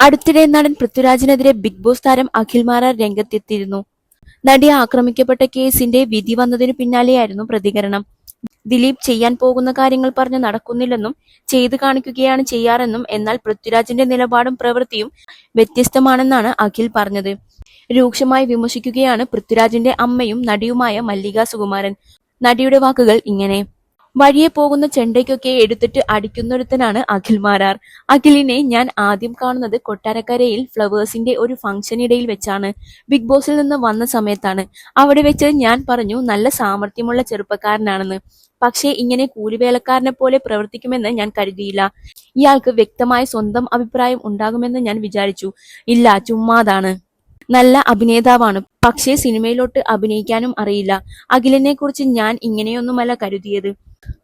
അടുത്തിടെ നടൻ പൃഥ്വിരാജിനെതിരെ big boss താരം അഖിൽ മാരാർ രംഗത്തെത്തിയിരുന്നു. നടിയെ ആക്രമിക്കപ്പെട്ട കേസിന്റെ വിധി വന്നതിനു പിന്നാലെയായിരുന്നു പ്രതികരണം. ദിലീപ് ചെയ്യാൻ പോകുന്ന കാര്യങ്ങൾ പറഞ്ഞ് നടക്കുന്നില്ലെന്നും ചെയ്തു കാണിക്കുകയാണ് ചെയ്യാറെന്നും എന്നാൽ പൃഥ്വിരാജിന്റെ നിലപാടും പ്രവൃത്തിയും വ്യത്യസ്തമാണെന്നാണ് അഖിൽ പറഞ്ഞത്. രൂക്ഷമായി വിമർശിക്കുകയാണ് പൃഥ്വിരാജിന്റെ അമ്മയും നടിയുമായ മല്ലിക സുകുമാരൻ. നടിയുടെ വാക്കുകൾ ഇങ്ങനെ വഴിയെ പോകുന്ന ചെണ്ടയ്ക്കൊക്കെ എടുത്തിട്ട് അടിക്കുന്നൊരുത്തനാണ് അഖിൽ മാരാർ. അഖിലിനെ ഞാൻ ആദ്യം കാണുന്നത് കൊട്ടാരക്കരയിൽ ഫ്ലവേഴ്സിന്റെ ഒരു ഫംഗ്ഷനിടയിൽ വെച്ചാണ്. ബിഗ് ബോസിൽ നിന്ന് വന്ന സമയത്താണ്. അവിടെ വെച്ച് ഞാൻ പറഞ്ഞു നല്ല സാമർഥ്യമുള്ള ചെറുപ്പക്കാരനാണെന്ന്. പക്ഷേ ഇങ്ങനെ കൂലിവേലക്കാരനെ പോലെ പ്രവർത്തിക്കുമെന്ന് ഞാൻ കരുതിയില്ല. ഇയാൾക്ക് വ്യക്തമായ സ്വന്തം അഭിപ്രായം ഉണ്ടാകുമെന്ന് ഞാൻ വിചാരിച്ചു. ഇല്ല ചുമ്മാതാണ്. നല്ല അഭിനേതാവാണ്. പക്ഷേ സിനിമയിലോട്ട് അഭിനയിക്കാനും അറിയില്ല. അഖിലിനെ കുറിച്ച് ഞാൻ ഇങ്ങനെയൊന്നുമല്ല കരുതിയത്.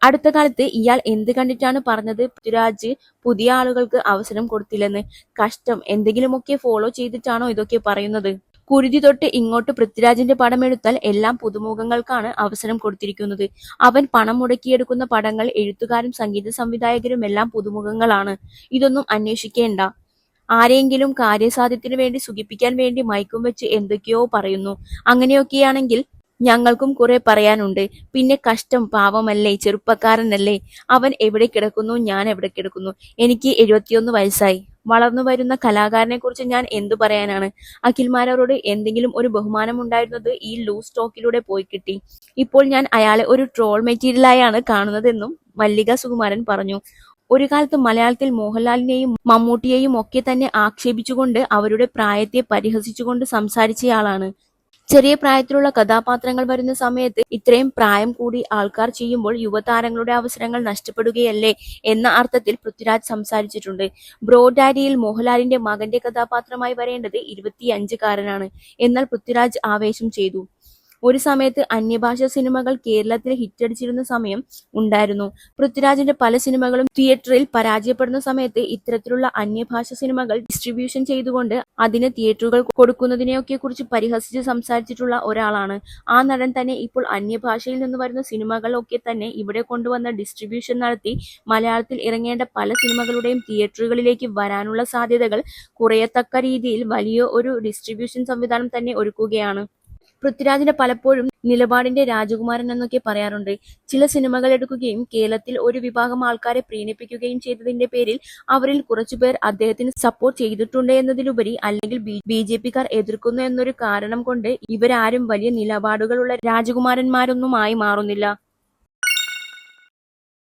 അടുത്ത കാലത്ത് ഇയാൾ എന്ത് കണ്ടിട്ടാണ് പറഞ്ഞത്? പൃഥ്വിരാജ് പുതിയ ആളുകൾക്ക് അവസരം കൊടുത്തില്ലെന്ന്. കഷ്ടം. എന്തെങ്കിലുമൊക്കെ ഫോളോ ചെയ്തിട്ടാണോ ഇതൊക്കെ പറയുന്നത്? കുരുതി തൊട്ട് ഇങ്ങോട്ട് പൃഥ്വിരാജിന്റെ പടം എടുത്താൽ എല്ലാം പുതുമുഖങ്ങൾക്കാണ് അവസരം കൊടുത്തിരിക്കുന്നത്. അവൻ പണം മുടക്കിയെടുക്കുന്ന പടങ്ങൾ എഴുത്തുകാരും സംഗീത സംവിധായകരും എല്ലാം പുതുമുഖങ്ങളാണ്. ഇതൊന്നും അന്വേഷിക്കേണ്ട. ആരെങ്കിലും കാര്യസാധ്യത്തിന് വേണ്ടി സുഖിപ്പിക്കാൻ വേണ്ടി മയക്കും വെച്ച് എന്തൊക്കെയോ പറയുന്നു. അങ്ങനെയൊക്കെയാണെങ്കിൽ ഞങ്ങൾക്കും കുറെ പറയാനുണ്ട്. പിന്നെ കഷ്ടം പാവമല്ലേ ചെറുപ്പക്കാരനല്ലേ. അവൻ എവിടെ കിടക്കുന്നു ഞാൻ എവിടെ കിടക്കുന്നു. എനിക്ക് എഴുപത്തിയൊന്ന് വയസ്സായി. വളർന്നു വരുന്ന കലാകാരനെ കുറിച്ച് ഞാൻ എന്തു പറയാനാണ്? അഖിൽമാരോട് എന്തെങ്കിലും ഒരു ബഹുമാനം ഉണ്ടായിരുന്നത് ഈ ലൂസ് സ്റ്റോക്കിലൂടെ പോയി കിട്ടി. ഇപ്പോൾ ഞാൻ അയാളെ ഒരു ട്രോൾ മെറ്റീരിയലായാണ് കാണുന്നതെന്നും മല്ലിക സുകുമാരൻ പറഞ്ഞു. ഒരു കാലത്ത് മലയാളത്തിൽ മോഹൻലാലിനെയും മമ്മൂട്ടിയെയും ഒക്കെ തന്നെ ആക്ഷേപിച്ചുകൊണ്ട് അവരുടെ പ്രായത്തെ പരിഹസിച്ചുകൊണ്ട് സംസാരിച്ചയാളാണ്. ചെറിയ പ്രായത്തിലുള്ള കഥാപാത്രങ്ങൾ വരുന്ന സമയത്ത് ഇത്രയും പ്രായം കൂടി ആൾക്കാർ ചെയ്യുമ്പോൾ യുവതാരങ്ങളുടെ അവസരങ്ങൾ നഷ്ടപ്പെടുകയല്ലേ എന്ന അർത്ഥത്തിൽ പൃഥ്വിരാജ് സംസാരിച്ചിട്ടുണ്ട്. ബ്രോഡാരിയിൽ മോഹൻലാലിന്റെ മകന്റെ കഥാപാത്രമായി വരേണ്ടത് ഇരുപത്തിയഞ്ചുകാരനാണ്. എന്നാൽ പൃഥ്വിരാജ് ആവേശം ചെയ്തു. ഒരു സമയത്ത് അന്യഭാഷ സിനിമകൾ കേരളത്തിൽ ഹിറ്റടിച്ചിരുന്ന സമയം ഉണ്ടായിരുന്നു. പൃഥ്വിരാജിന്റെ പല സിനിമകളും തിയേറ്ററിൽ പരാജയപ്പെടുന്ന സമയത്ത് ഇത്തരത്തിലുള്ള അന്യഭാഷ സിനിമകൾ ഡിസ്ട്രിബ്യൂഷൻ ചെയ്തുകൊണ്ട് അതിന് തിയേറ്ററുകൾ കൊടുക്കുന്നതിനെയൊക്കെ കുറിച്ച് പരിഹസിച്ച് സംസാരിച്ചിട്ടുള്ള ഒരാളാണ്. ആ നടൻ തന്നെ ഇപ്പോൾ അന്യഭാഷയിൽ നിന്ന് വരുന്ന സിനിമകളൊക്കെ തന്നെ ഇവിടെ കൊണ്ടുവന്ന ഡിസ്ട്രിബ്യൂഷൻ നടത്തി മലയാളത്തിൽ ഇറങ്ങേണ്ട പല സിനിമകളുടെയും തിയേറ്ററുകളിലേക്ക് വരാനുള്ള സാധ്യതകൾ കുറയത്തക്ക രീതിയിൽ വലിയ ഒരു ഡിസ്ട്രിബ്യൂഷൻ സംവിധാനം തന്നെ ഒരുക്കുകയാണ്. പൃഥ്വിരാജിന്റെ പലപ്പോഴും നിലപാടിന്റെ രാജകുമാരൻ എന്നൊക്കെ പറയാറുണ്ട്. ചില സിനിമകൾ എടുക്കുകയും കേരളത്തിൽ ഒരു വിഭാഗം ആൾക്കാരെ പ്രീണിപ്പിക്കുകയും ചെയ്തതിന്റെ പേരിൽ അവരിൽ കുറച്ചുപേർ അദ്ദേഹത്തിന് സപ്പോർട്ട് ചെയ്തിട്ടുണ്ട് എന്നതിലുപരി അല്ലെങ്കിൽ ബി ജെ പിക്കാർ എതിർക്കുന്നു എന്നൊരു കാരണം കൊണ്ട് ഇവരാരും വലിയ നിലപാടുകളുള്ള രാജകുമാരന്മാരൊന്നുമായി മാറുന്നില്ല.